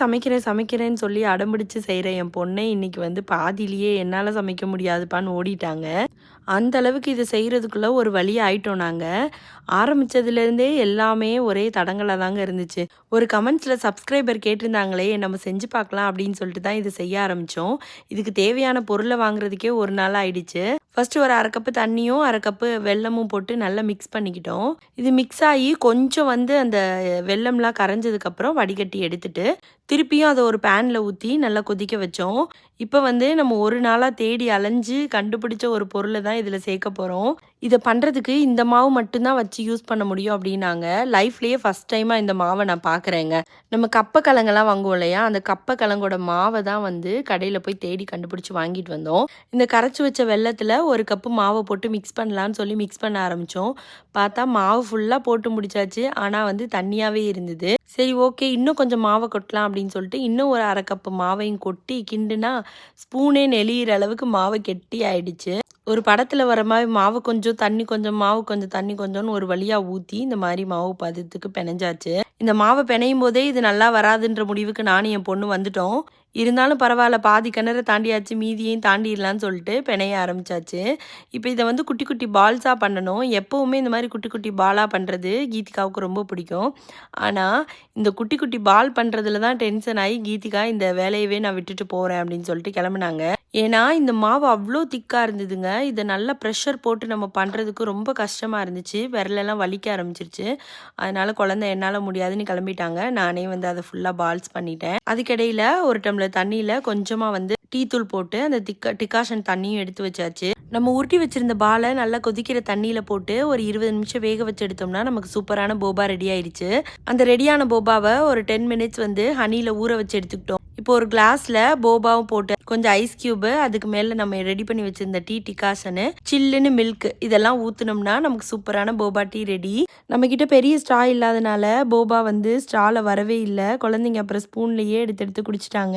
சமைக்கிறேன் சமைக்கிறேன்னு சொல்லி அடம்பிடிச்சு செய்கிற என் பொண்ணை இன்னைக்கு வந்து பாதியிலேயே என்னால் சமைக்க முடியாதுப்பான்னு ஓடிட்டாங்க. அந்த அளவுக்கு இதை செய்கிறதுக்குள்ளே ஒரு வழி ஆயிட்டோம் நாங்கள் ஆரம்பித்ததுலேருந்தே எல்லாமே ஒரே தடங்களாக தாங்க இருந்துச்சு. ஒரு கமெண்ட்ஸில் சப்ஸ்கிரைபர் கேட்டிருந்தாங்களே நம்ம செஞ்சு பார்க்கலாம் அப்படின்னு சொல்லிட்டு தான் இதை செய்ய ஆரம்பித்தோம் இதுக்கு தேவையான பொருளை வாங்குறதுக்கே ஒரு நாள் ஆயிடுச்சு. ஃபஸ்ட்டு ஒரு அரை கப்பு தண்ணியும் அரை கப்பு வெல்லமும் போட்டு நல்லா மிக்ஸ் பண்ணிக்கிட்டோம். இது மிக்ஸ் ஆகி கொஞ்சம் வந்து அந்த வெல்லம்லாம் கரைஞ்சதுக்கப்புறம் வடிகட்டி எடுத்துட்டு திருப்பியும் அதை ஒரு பேனில் ஊற்றி நல்லா கொதிக்க வச்சோம். இப்போ வந்து நம்ம ஒரு நாளாக தேடி அலைஞ்சு கண்டுபிடிச்ச ஒரு பொருளை தான் இதில் சேர்க்க போகிறோம் இதை பண்ணுறதுக்கு இந்த மாவு மட்டும்தான் வச்சு யூஸ் பண்ண முடியும் அப்படின்னாங்க. லைஃப்லேயே ஃபஸ்ட் டைமாக இந்த மாவை நான் பார்க்குறேங்க நம்ம கப்பை வாங்குவோம் இல்லையா? அந்த கப்பை மாவை தான் வந்து கடையில் போய் தேடி கண்டுபிடிச்சி வாங்கிட்டு வந்தோம். இந்த கரைச்சி வச்ச வெள்ளத்தில் ஒரு கப்பு மாவை போட்டு மிக்ஸ் பண்ணலான்னு சொல்லி மிக்ஸ் பண்ண ஆரம்பித்தோம் பார்த்தா மாவு ஃபுல்லாக போட்டு முடிச்சாச்சு. ஆனால் வந்து தண்ணியாகவே இருந்தது. சரி ஓகே இன்னும் கொஞ்சம் மாவை கொட்டலாம் அப்படின்னு சொல்லிட்டு இன்னும் ஒரு அரை கப்பு மாவையும் கொட்டி கிண்டுனா ஸ்பூனே நெளியிற அளவுக்கு மாவை கெட்டி ஆயிடுச்சு. ஒரு படத்தில் வர மாதிரி மாவு கொஞ்சம் தண்ணி கொஞ்சம் மாவு கொஞ்சம் தண்ணி கொஞ்சம்னு ஒரு வழியாக ஊற்றி இந்த மாதிரி மாவு பதத்துக்கு பிணைஞ்சாச்சு. இந்த மாவை பிணையும் போதே இது நல்லா வராதுன்ற முடிவுக்கு நானும் என் பொண்ணு வந்துட்டோம். இருந்தாலும் பரவாயில்ல பாதி கிணற தாண்டியாச்சு மீதியையும் தாண்டிடலான்னு சொல்லிட்டு பிணைய ஆரம்பிச்சாச்சு. இப்போ இதை வந்து குட்டி குட்டி பால்ஸாக பண்ணணும். எப்போவுமே இந்த மாதிரி குட்டி குட்டி பாலாக பண்ணுறது கீதிகாவுக்கு ரொம்ப பிடிக்கும். ஆனால் இந்த குட்டி குட்டி பால் பண்ணுறதுல தான் டென்ஷன் ஆகி கீதிகா இந்த வேலையவே நான் விட்டுட்டு போகிறேன் அப்படின்னு சொல்லிட்டு கிளம்புனாங்க. ஏன்னா இந்த மாவு அவ்வளோ திக்காக இருந்ததுங்க. இதை நல்லா ப்ரெஷர் போட்டு நம்ம பண்ணுறதுக்கு ரொம்ப கஷ்டமாக இருந்துச்சு. விரலெல்லாம் வலிக்க ஆரம்பிச்சிருச்சு. அதனால் குழந்தை என்னால் முடியாதுன்னு கிளம்பிட்டாங்க. நானே வந்து அதை ஃபுல்லாக பால்ஸ் பண்ணிட்டேன். அதுக்கிடையில் ஒரு டம்ளர் தண்ணியில் கொஞ்சமாக வந்து டீ தூள் போட்டு அந்த திக்கா டிகாஷன் தண்ணியும் எடுத்து வச்சாச்சு. நம்ம உருட்டி வச்சிருந்த பாலை நல்லா கொதிக்கிற தண்ணியில் போட்டு ஒரு இருபது நிமிஷம் வேக வச்சு எடுத்தோம்னா நமக்கு சூப்பரான போபா ரெடி ஆயிடுச்சு அந்த ரெடியான போபாவை ஒரு டென் மினிட்ஸ் வந்து ஹனியில் ஊற வச்சு எடுத்துக்கிட்டோம். இப்போ ஒரு கிளாஸில் போபாவும் போட்டு கொஞ்சம் ஐஸ் கியூபு அதுக்கு மேலே நம்ம ரெடி பண்ணி வச்சிருந்த டீ டிகாஷனு சில்லுன்னு மில்க் இதெல்லாம் ஊற்றுனோம்னா நமக்கு சூப்பரான போபா டீ ரெடி நம்மக்கிட்ட பெரிய ஸ்ட்ரா இல்லாதனால போபா வந்து ஸ்ட்ராவில் வரவே இல்லை. குழந்தைங்க அப்புறம் ஸ்பூன்லேயே எடுத்து எடுத்து குடிச்சிட்டாங்க.